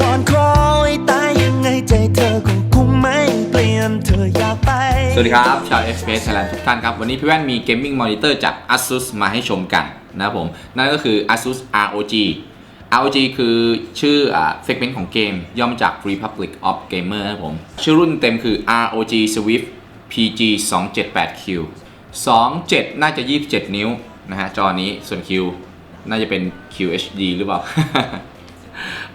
นอนคอยตายยังไงใจเธอคงคงไม่เปลี่ยนเธออยากไป สวัสดีครับ ชาว FPS Thailand ทุกท่านครับ วันนี้พี่แว่นมี Gaming Monitor จาก ASUS มาให้ชมกันนะครับผม นั่นก็คือ ASUS ROG ROG คือชื่ออ่า segment ของเกม ย่อมจาก Republic of Gamer นะครับผม ชื่อรุ่นเต็มคือ ROG Swift PG 278Q 27 น่าจะ 27 นิ้วนะฮะ จอนี้ส่วน Q น่าจะเป็น QHD หรือเปล่า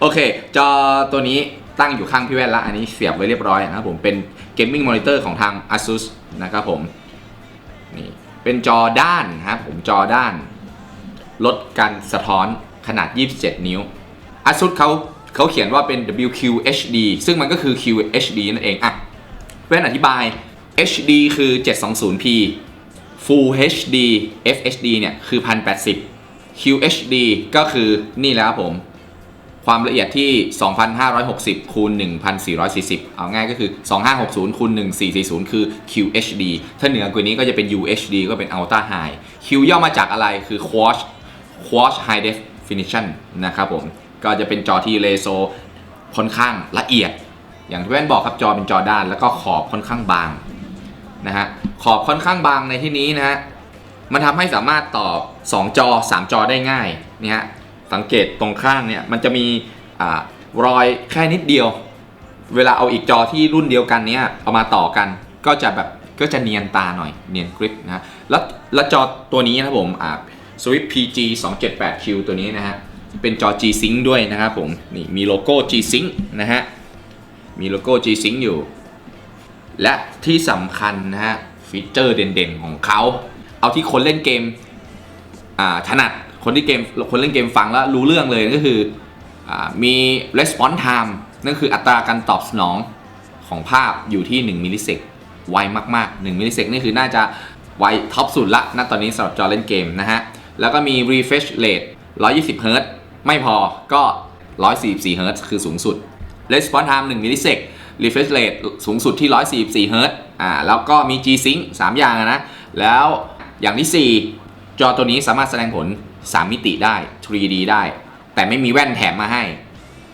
โอเค จอตัวนี้ตั้งอยู่ข้างพี่แว่นละ อันนี้เสียบไว้เรียบร้อยนะครับผมเป็น Gaming Monitor ของทาง ASUS นะครับผมนี่เป็นจอด้านนะครับผมจอด้าน ลดการสะท้อนขนาด 27 นิ้ว ASUS เขาเขาเขียนว่าเป็น WQHD ซึ่งมันก็คือ QHD นั่นเองอะแว่นอธิบาย HD คือ 720p Full HD FHD เนี่ยคือ 1080 QHD ก็คือนี่แล้วครับผม ความละเอียดที่ 2560 คูณ 1440 เอาง่ายก็คือ 2560 คูณ 1440 คือ QHD ถ้าเหนือกว่านี้ก็จะเป็น UHD ก็เป็น Ultra High Q ย่อมาจากอะไรคือ Quad Quad High Definition นะครับผม ก็จะเป็นจอที่เรโซค่อนข้างละเอียด อย่างที่แว่นบอกครับจอเป็นจอด้าน แล้วก็ขอบค่อนข้างบางนะฮะ ขอบค่อนข้างบางในที่นี้นะฮะ มันทำให้สามารถต่อ2จอ 3 จอได้ง่ายนี่ฮะ สังเกตตรงข้างเนี่ยมันจะมีอารอยแค่นิดเดียว เวลาเอาอีกจอที่รุ่นเดียวกันเนี้ยเอามาต่อกันก็จะแบบก็จะเนียนตาหน่อยเนียนกริปนะฮะแล้วแล้วจอตัวนี้นะผมอ่า Swift PG 278Q ตัวนี้นะฮะเป็นจอ G Sync ด้วยนะครับผมนี่มีโลโก้ G Sync นะฮะมีโลโก้ G Sync อยู่ และที่สำคัญนะฮะฟีเจอร์เด่นๆของเขา เอาที่คนเล่นเกมอ่าถนัด คนที่เกมคนเล่นเกมฟังแล้วรู้เรื่องเลยก็คืออมี response time นั่นคืออัตราการตอบสนองของภาพอยู่ที่ 1 มิลลิเซกไวมากๆ 1 มิลลิเซกนี่คือน่าจะไวท็อปสุดละณตอนนี้สำหรับจอเล่นเกมนะฮะ แล้วก็มี refresh rate 120 Hz ไม่พอก็ 144 Hz คือสูงสุด response time 1 มิลลิเซก refresh rate สูงสุดที่ 144 Hz อ่าแล้วก็มี G-Sync 3 อย่างนะ แล้วอย่างที่ 4 จอตัวนี้สามารถแสดงผล 3 มิติได้ 3D ได้ แต่ไม่มีแว่นแถมมาให้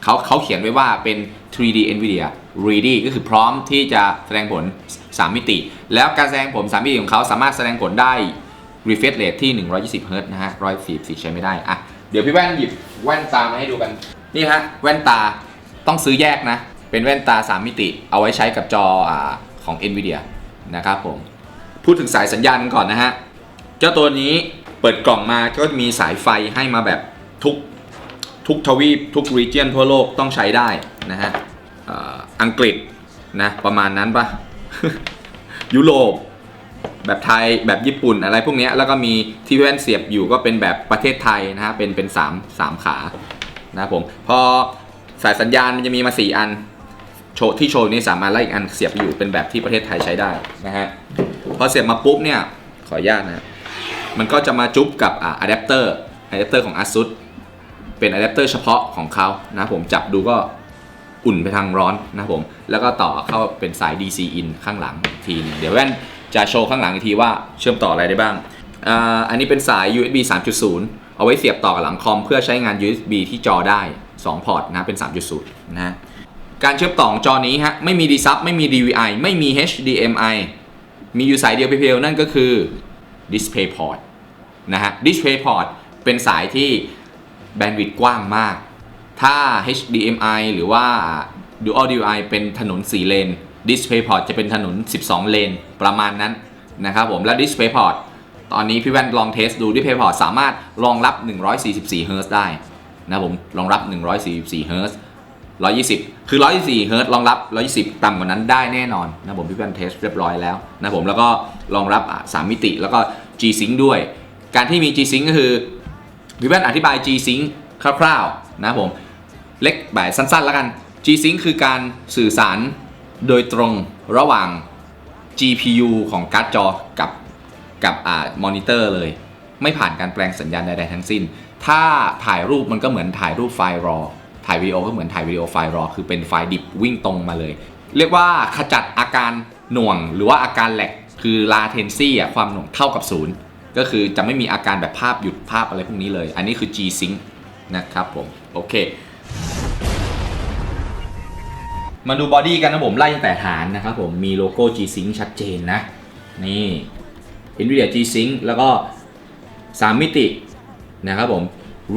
เขาเขาเขียนไว้ว่าเป็น 3D NVIDIA Ready ก็คือพร้อมที่จะแสดงผล 3 มิติ แล้วการแสดงผล 3 มิติของเขาสามารถแสดงผลได้ refresh rate ที่ 120 Hz นะฮะ144ใช้ไม่ได้อะเดี๋ยวพี่แว่นหยิบแว่นตามาให้ดูกัน นี่ฮะแว่นตาต้องซื้อแยกนะ เป็นแว่นตา 3 มิติ เอาไว้ใช้กับจออของ NVIDIA นะครับผม พูดถึงสายสัญญาณกันก่อนนะฮะ เจ้าตัวนี้ เปิดกล่องมาก็มีสายไฟให้มาแบบทุกทุกทวีปทุกรีเจียนทั่วโลกต้องใช้ได้นะฮะอ,อังกฤษนะประมาณนั้นปะยุโรปแบบไทยแบบญี่ปุ่นอะไรพวกนี้แล้วก็มีที่แว่นเสียบอยู่ก็เป็นแบบประเทศไทยนะฮะเป็นเป็นสามสามขานะผมพอสายสัญญาณมันจะมีมา4อันโชว์ที่โชว์นี่สามอันแล้วอีกอันเสียบอยู่เป็นแบบที่ประเทศไทยใช้ได้นะฮะพอเสียบมาปุ๊บเนี่ยขออนุญาตนะ มันก็จะมาจุ๊บกับอ่าอะแดปเตอร์อะแดปเตอร์ของ ASUS เป็นอะแดปเตอร์เฉพาะของเขานะผมจับดูก็อุ่นไปทางร้อนนะผม แล้วก็ต่อเข้าเป็นสาย DC in ข้างหลังทีนึงเดี๋ยวแว่นจะโชว์ข้างหลังอีกทีว่าเชื่อมต่ออะไรได้บ้างอ่าอันนี้เป็นสาย USB 3.0 เอาไว้เสียบต่อกับหลังคอมเพื่อใช้งาน USB ที่จอได้ 2 พอร์ตนะ เป็น 3.0 นะการเชื่อมต่อของจอนี้ฮะ ไม่มี DSUB ไม่มี DVI ไม่มี HDMI มีอยู่สายเดียวเพียวๆนั่นก็คือ DisplayPort นะฮะ DisplayPort เป็นสายที่แบนด์วิดต์กว้างมาก ถ้า HDMI หรือว่า Dual DVI เป็นถนน 4 เลน DisplayPort จะเป็นถนน 12 เลน ประมาณนั้นนะครับผม และ DisplayPort ตอนนี้พี่แว่นลองเทสดู DisplayPort สามารถรองรับ 144 Hz ได้นะผมรองรับ 144 Hz 120 คือ 124เฮิร์ตรองรับ 120 ต่ำกว่านั้นได้แน่นอนนะผมพี่แว่นเทสเรียบร้อยแล้วนะผมแล้วก็รองรับ 3 มิติแล้วก็ G Sync ด้วย การที่มี G Sync ก็คือพี่แว่นอธิบาย G Sync คร่าวๆนะผมเล็กแบบสั้นๆแล้วกัน G Sync คือการสื่อสารโดยตรงระหว่าง GPU ของการ์ดจอกับกับอ่ามอนิเตอร์เลย ไม่ผ่านการแปลงสัญญาณใดๆทั้งสิ้น ถ้าถ่ายรูปมันก็เหมือนถ่ายรูปไฟล์รอ ถ่ายวิดีโอก็เหมือนถ่ายวิดีโอไฟล์รอ คือเป็นไฟล์ดิบวิ่งตรงมาเลย เรียกว่าขจัดอาการหน่วง หรือว่าอาการแหลกคือ latency อะความหน่วงเท่ากับศูนย์ก็คือจะไม่มีอาการแบบภาพหยุดภาพอะไรพวกนี้เลย อันนี้คือ G Sync นะครับผม โอเค มาดูบอดี้กันนะผม ไล่ตั้งแต่ฐานนะครับผม มีโลโก้ G-Sync ชัดเจนนะ นี่ NVIDIA G-Sync แล้วก็ 3 มิตินะครับผม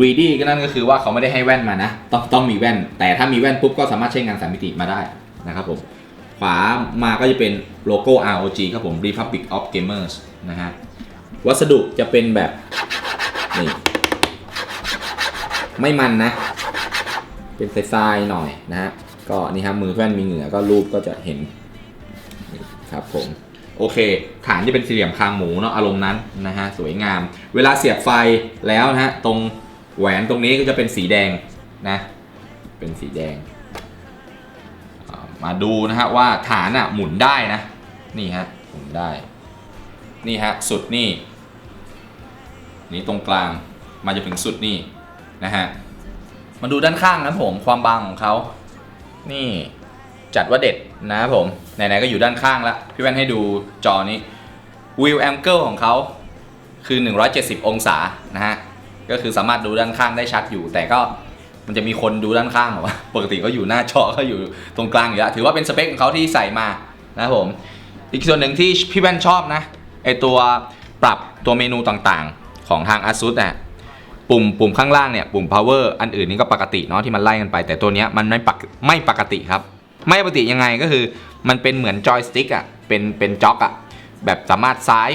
Ready ก็นั่นก็คือว่าเขาไม่ได้ให้แว่นมานะ ต้องต้องมีแว่น แต่ถ้ามีแว่นปุ๊บก็สามารถใช้งาน3มิติมาได้นะครับผมขวามาก็จะเป็นโลโก้ ROG ครับผม Republic of Gamers นะฮะวัสดุจะเป็นแบบนี่ไม่มันนะ เป็นทรายๆหน่อยนะฮะก็นี่ครับมือแว่นมีเหงื่อก็รูปก็จะเห็นนครับผมโอเค ฐานจะเป็นสี่เหลี่ยมคางหมูเนาะอารมณ์นั้นนะฮะสวยงาม เวลาเสียบไฟแล้วนะฮะตรง แหวนตรงนี้ก็จะเป็นสีแดงนะ เป็นสีแดง มาดูนะฮะว่าฐานอะหมุนได้นะ นี่ฮะหมุนได้ นี่ฮะสุดนี่ นี่ตรงกลางมาจะถึงสุดนี่นะฮะ มาดูด้านข้างนะผมความบางของเขา นี่จัดว่าเด็ดนะผม ไหนๆก็อยู่ด้านข้างแล้ว พี่แว่นให้ดูจอนี้วิวแองเกิลของเขาคือ 170 องศานะฮะ ก็คือสามารถดูด้านข้างได้ชัดอยู่ แต่ก็มันจะมีคนดูด้านข้างหรอวะปกติก็อยู่หน้าจอก็อยู่ตรงกลางอยู่แล้วถือว่าเป็นสเปคของเขาที่ใส่มานะครับผม อีกส่วนหนึ่งที่พี่แว่นชอบนะไอตัวปรับตัวเมนูต่างๆ ของทาง ASUS น่ะปุ่มปุ่มข้างล่างเนี่ยปุ่ม power อันอื่นนี่ก็ปกติเนาะที่มันไล่กันไป แต่ตัวเนี้ยมันไม่ปกไม่ปกติครับ ไม่ปกติยังไงก็คือมันเป็นเหมือนจอยสติ๊กอะเป็นเป็นจ็อกอะแบบสามารถซ้าย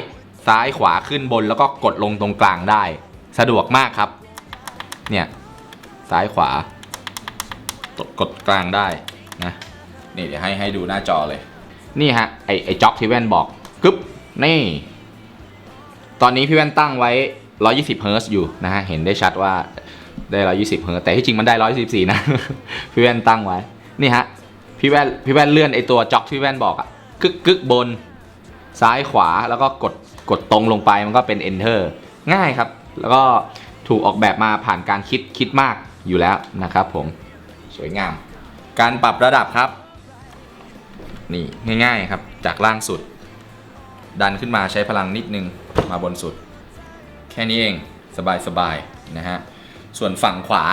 ซ้ายขวาขึ้นบนแล้วก็กดลงตรงกลางได้ สะดวกมากครับ เนี่ย ซ้ายขวากดกลางได้นะ นี่เดี๋ยวให้ให้ดูหน้าจอเลย นี่ฮะ ไอไอจ็อกที่แว่นบอกกึ๊บ นี่ ตอนนี้พี่แว่นตั้งไว้ 120 เฮิร์ตซ์อยู่นะฮะ เห็นได้ชัดว่าได้ 120 เฮิร์ตซ์แต่ที่จริงมันได้ 114 นะ พี่แว่นตั้งไว้ นี่ฮะ พี่แว่นพี่แว่นเลื่อนไอตัวจ็อกที่พี่แว่นบอกอะกึกกึกบน ซ้ายขวาแล้วก็กดกดตรงลงไปมันก็เป็น enter ง่ายครับ แล้วก็ถูกออกแบบมาผ่านการคิดคิดมากอยู่แล้วนะครับผมสวยงาม การปรับระดับครับ นี่ง่ายๆครับจากล่างสุด ดันขึ้นมาใช้พลังนิดนึงมาบนสุด แค่นี้เองสบายๆนะฮะส่วนฝั่งขวา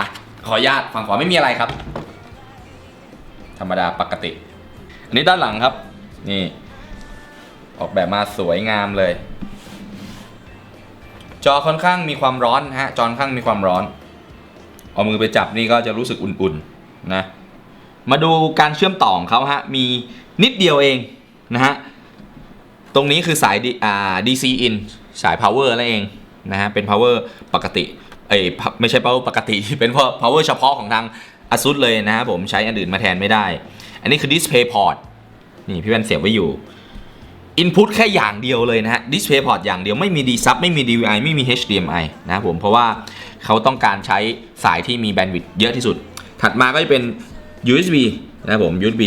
ขออนุญาตฝั่งขวาไม่มีอะไรครับ ธรรมดาปกติ อันนี้ด้านหลังครับ นี่ ออกแบบมาสวยงามเลย จอค่อนข้างมีความร้อนนะฮะจอค่อนข้างมีความร้อน เอามือไปจับนี่ก็จะรู้สึกอุ่นๆนะมาดูการเชื่อมต่อของเขาฮะมีนิดเดียวเองนะฮะตรงนี้คือสาย D- อ่า DC in สาย power นั่นเองนะฮะเป็น power ปกติเอ้ยไม่ใช่ power ปกติเป็น power เฉพาะของทาง ASUS เลยนะครับผมใช้อันอื่นมาแทนไม่ได้ อันนี้คือ display port นี่พี่แว่นเสียบไว้อยู่ input แค่อย่างเดียวเลยนะฮะ display port อย่างเดียวไม่มี D sub ไม่มี DVI ไม่มี HDMI นะครับผมเพราะว่าเขาต้องการใช้สายที่มีแบนด์วิดต์เยอะที่สุด ถัดมาก็จะเป็น USB นะครับผม USB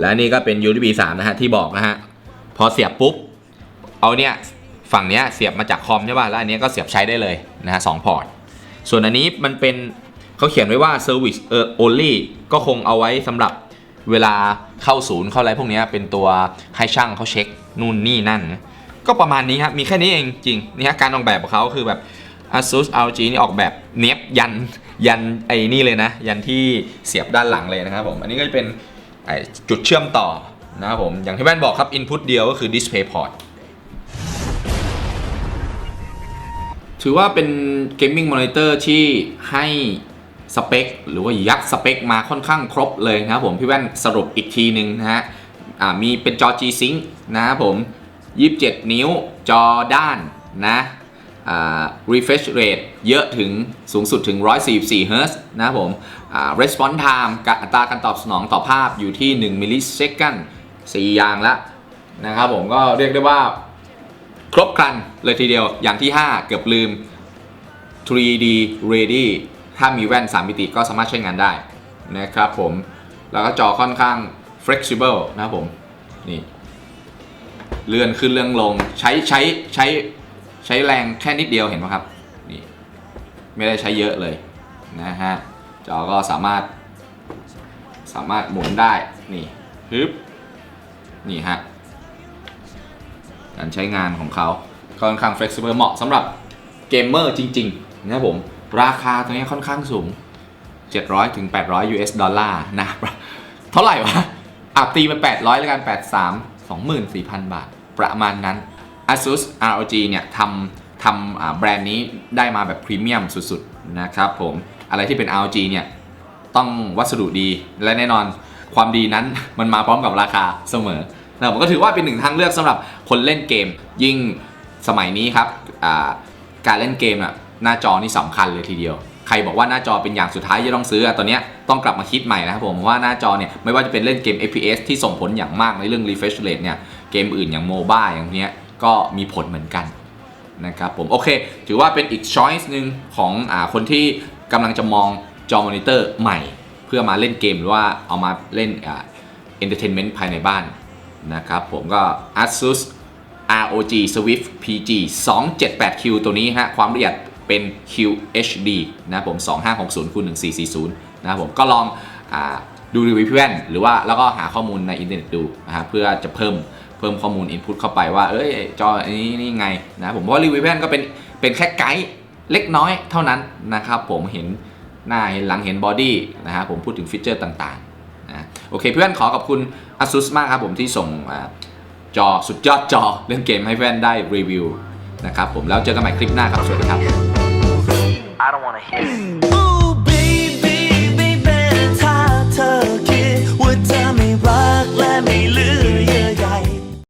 และนี่ก็เป็น USB 3 นะฮะ ที่บอกนะฮะ พอเสียบปุ๊บ เอาเนี่ย ฝั่งเนี้ยเสียบมาจากคอมใช่ป่ะ แล้วอันเนี้ยก็เสียบใช้ได้เลยนะฮะสองพอร์ต ส่วนอันนี้มันเป็นเขาเขียนไว้ว่า service เอ่อ only ก็คงเอาไว้สำหรับ เวลาเข้าศูนย์เข้าอะไรพวกนี้เป็นตัวให้ช่างเขาเช็คนู่นนี่นั่น ก็ประมาณนี้ครับมีแค่นี้เองจริงนี่ฮะการออกแบบของเขาคือแบบ ASUS ROG นี่ออกแบบเนี้ยบยันยันไอ้นี่เลยนะ ยันที่เสียบด้านหลังเลยนะครับผมอันนี้ก็จะเป็นจุดเชื่อมต่อนะครับผมอย่างที่แว่นบอกครับ input เดียวก็คือ display port ถือว่าเป็นเกมมิ่งมอนิเตอร์ที่ให้ สเปคหรือว่ายัดสเปคมาค่อนข้างครบเลยนะครับผมพี่แว่นสรุปอีกทีหนึ่งนะฮะมีเป็นจอ G-Sync นะครับผม 27 นิ้วจอด้านนะอ่า refresh rate เยอะถึงสูงสุดถึง 144 Hz นะครับผมอ่า response time กับอัตราการตอบสนองต่อภาพอยู่ที่ 1 มิลลิเซคัน4อย่างละนะครับผมก็เรียกได้ว่าครบครันเลยทีเดียวอย่างที่ 5 เกือบลืม 3D ready ถ้ามีแว่น 3 มิติก็สามารถใช้งานได้นะครับผม แล้วก็จอค่อนข้าง flexible นะครับผม นี่ เลื่อนขึ้นเลื่อนลง ใช้ใช้ใช้ใช้แรงแค่นิดเดียวเห็นไหมครับ นี่ ไม่ได้ใช้เยอะเลยนะฮะ จอก็สามารถ สามารถหมุนได้ นี่ฮึบ นี่ฮะ การใช้งานของเขาค่อนข้าง flexible เหมาะสำหรับเกมเมอร์จริง ๆ นะครับผม ราคาตัวนี้ค่อนข้างสูง 700ถึง800 US ดอลลาร์นะ เท่าไหร่วะอะตีไป 800 แล้วกัน 83 24,000 บาท ประมาณนั้น ASUS ROG เนี่ยทำทำแบรนด์นี้ได้มาแบบพรีเมียมสุดๆ นะครับผม อะไรที่เป็น ROG เนี่ยต้องวัสดุดีและแน่นอนความดีนั้นมันมาพร้อมกับราคาเสมอนะผมก็ถือว่าเป็นหนึ่งทางเลือกสำหรับคนเล่นเกม ยิ่งสมัยนี้ครับการเล่นเกมอะ หน้าจอนี่สำคัญเลยทีเดียว ใครบอกว่าหน้าจอเป็นอย่างสุดท้ายที่ต้องซื้อตอนนี้ต้องกลับมาคิดใหม่นะครับผมว่าหน้าจอเนี่ยไม่ว่าจะเป็นเล่นเกม FPS ที่ส่งผลอย่างมากในเรื่อง refresh rate เนี่ยเกมอื่นอย่าง MOBA อย่างเนี้ยก็มีผลเหมือนกันนะครับผมโอเค ถือว่าเป็นอีกช้อยส์หนึ่งของอคนที่กำลังจะมองจอมอนิเตอร์ใหม่ เพื่อมาเล่นเกมหรือว่าเอามาเล่นอ entertainment ภายในบ้านนะครับผมก็ ASUS ROG Swift PG 278Q ตัวนี้ฮะความละเอียด เป็น QHD นะผม 2560คูณ1440 นะครับผมก็ลองอดูรีวิวพี่แว่นหรือว่าแล้วก็หาข้อมูลในอินเทอร์เน็ตดูนะฮะเพื่อจะเพิ่มเพิ่มข้อมูล Input เข้าไปว่าเอ้ยจออันนี้นี่ไงนะผมเพราะรีวิวพี่แว่นก็เป็นเป็นแค่ไกด์เล็กน้อยเท่านั้นนะครับผมเห็นหน้าเห็นหลังเห็นบอดี้นะฮะผมพูดถึงฟีเจอร์ต่างๆนะโอเคเพื่อนขอขอบคุณ ASUS มากครับผมที่ส่งอจอสุดยอดจอเล่นเกมให้แว่นได้รีวิวนะครับผมแล้วเจอกันใหม่คลิปหน้าครับ สวัสดีครับ I don't want to hear it. Ooh, baby, baby, better tie, tuck it. Would tell me rock, let me loose.